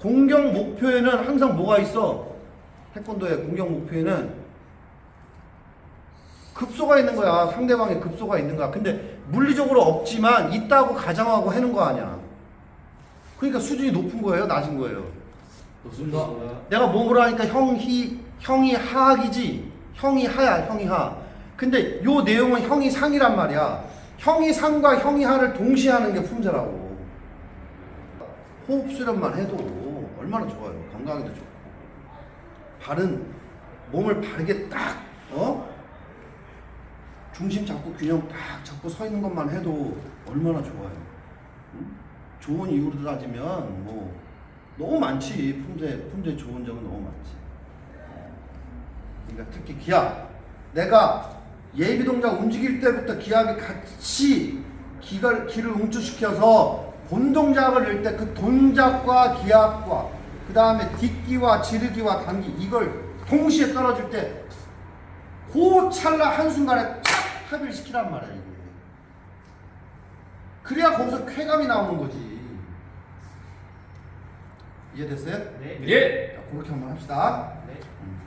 공격 목표에는 항상 뭐가 있어? 태권도의 공격 목표에는 급소가 있는 거야. 상대방의 급소가 있는 거야. 근데 물리적으로 없지만 있다고 가정하고 하는 거 아니야. 그러니까 수준이 높은 거예요, 낮은 거예요. 좋습니다. 내가 몸으로 하니까 형이 형이 하이지 형이 하야 형이 하 근데 요 내용은 형이 상이란 말이야 형이 상과 형이 하를 동시에 하는 게 품새라고 호흡 수련만 해도 얼마나 좋아요 건강에도 좋고 바른 몸을 바르게 딱 어? 중심 잡고 균형 딱 잡고 서 있는 것만 해도 얼마나 좋아요 응? 좋은 이유로 따지면 뭐 너무 많지 품새 품새 좋은 점은 너무 많지. 그러니까 특히 기압. 내가 예비 동작 움직일 때부터 기압이 같이 기를 기를 응축시켜서 본 동작을 낼 때 그 동작과 기압과 그 다음에 딛기와 지르기와 당기 이걸 동시에 떨어질 때그 찰나 한 순간에 탁 합의를 시키란 말이야 이게. 그래야 거기서 쾌감이 나오는 거지. 이해됐어요? 네. 예. 자, 그렇게 한번 합시다. 네. 음.